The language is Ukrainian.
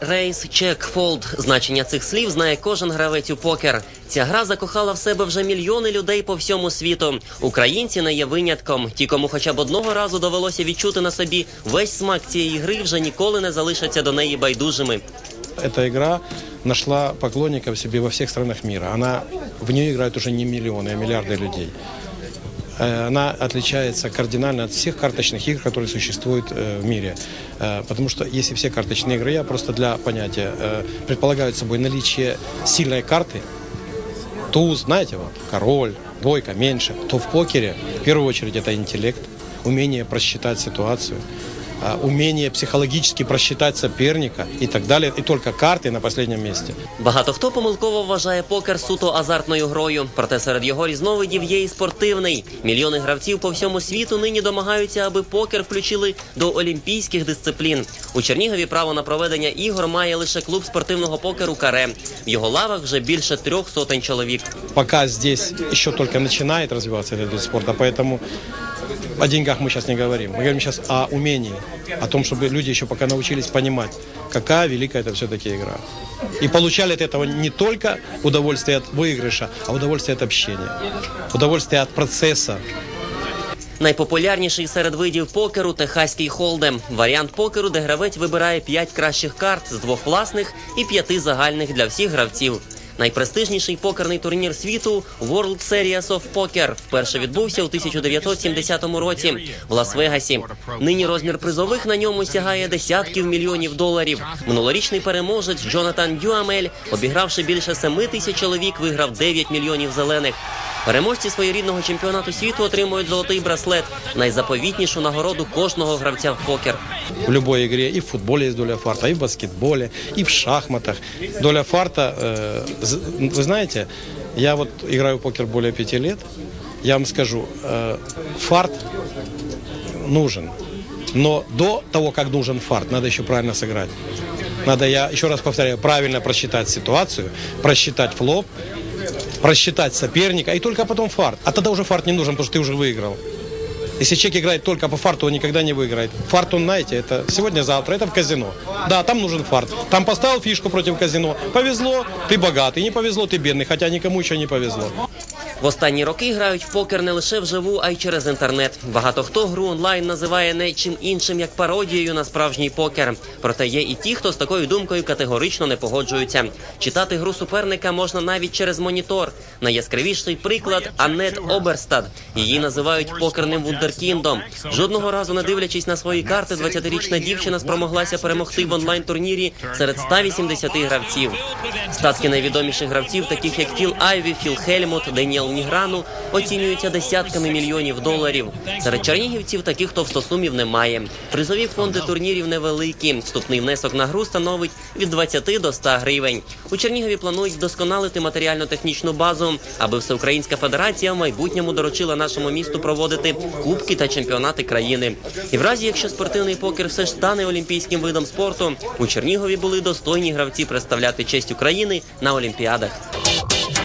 Рейс, чек, фолд. Значення цих слів знає кожен гравець у покер. Ця гра закохала в себе вже мільйони людей по всьому світу. Українці не є винятком. Ті, кому хоча б одного разу довелося відчути на собі весь смак цієї гри, вже ніколи не залишаться до неї байдужими. Эта игра нашла поклонников себе во всех странах мира. Она в нее играют уже не миллионы, а миллиарды людей. Э, Она отличается кардинально от всех карточных игр, которые существуют э, в мире. Э, Потому что если все карточные игры, я просто для понятия, э, предполагают собой наличие сильной карты, туз, знаете, вот, король, двойка, меньше, то в покере в первую очередь это интеллект, умение просчитать ситуацию, а, умение психологически просчитать соперника и так далее. И только карты на последнем месте. Багато хто помилково вважає покер суто азартною грою. Проте серед його різновидів є і спортивний. Мільйони гравців по всьому світу нині домагаються, аби покер включили до олімпійських дисциплін. У Чернігові право на проведення ігор має лише клуб спортивного покеру Каре. В його лавах вже більше трьох сотень чоловік. Пока здесь еще только начинает развиваться этот вид спорта, поэтому о деньгах мы сейчас не говорим. Мы говорим сейчас о умении, о том, чтобы люди еще пока научились понимать, какая великая это все-таки игра. И получали от этого не только удовольствие от выигрыша, а удовольствие от общения, удовольствие от процесса, Найпопулярніший серед видів покеру техаський холдем. Варіант покеру, де гравець вибирає 5 кращих карт з двох власних і п'яти загальних для всіх гравців. Найпрестижніший покерний турнір світу World Series of Poker вперше відбувся у 1970 році в Лас-Вегасі. Нині розмір призових на ньому сягає десятків мільйонів доларів. Минулорічний переможець Джонатан Дюамель, обігравши більше 7 тисяч чоловік, виграв 9 мільйонів зелених. Переможці своєрідного чемпіонату світу отримують золотий браслет, найзаповітнішу нагороду кожного гравця в покер. В любой игре, и в футболе есть доля фарта, и в баскетболе, и в шахматах. Доля фарта, э, вы знаете, я вот играю в покер более пяти лет, я вам скажу, э, фарт нужен. Но до того, как нужен фарт, надо еще правильно сыграть. Надо, я еще раз повторяю, правильно просчитать ситуацию, просчитать флоп, просчитать соперника, и только потом фарт. А тогда уже фарт не нужен, потому что ты уже выиграл. Если человек играет только по фарту, он никогда не выиграет. Фарт, он, знаете, это сегодня-завтра, это в казино. Да, там нужен фарт. Там поставил фишку против казино. Повезло, ты богатый. Не повезло, ты бедный, хотя никому еще не повезло. В останні роки грають в покер не лише вживу, а й через інтернет. Багато хто гру онлайн називає не чим іншим як пародією на справжній покер. Проте є і ті, хто з такою думкою категорично не погоджуються. Читати гру суперника можна навіть через монітор. Найяскравіший приклад Анет Оберстад. Її називають покерним вундеркіндом. Жодного разу не дивлячись на свої карти, 20-річна дівчина спромоглася перемогти в онлайн турнірі серед 180 гравців. Статки найвідоміших гравців, таких як Філ Айві, Філ Хельмут, Деніел Ніграну, оцінюються десятками мільйонів доларів. Серед чернігівців таких товстосумів немає. Призові фонди турнірів невеликі. Вступний внесок на гру становить від 20 до 100 гривень. У Чернігові планують вдосконалити матеріально-технічну базу, аби Всеукраїнська федерація в майбутньому доручила нашому місту проводити кубки та чемпіонати країни. І в разі, якщо спортивний покер все ж стане олімпійським видом спорту, у Чернігові були достойні гравці представляти честь України на олімпіадах.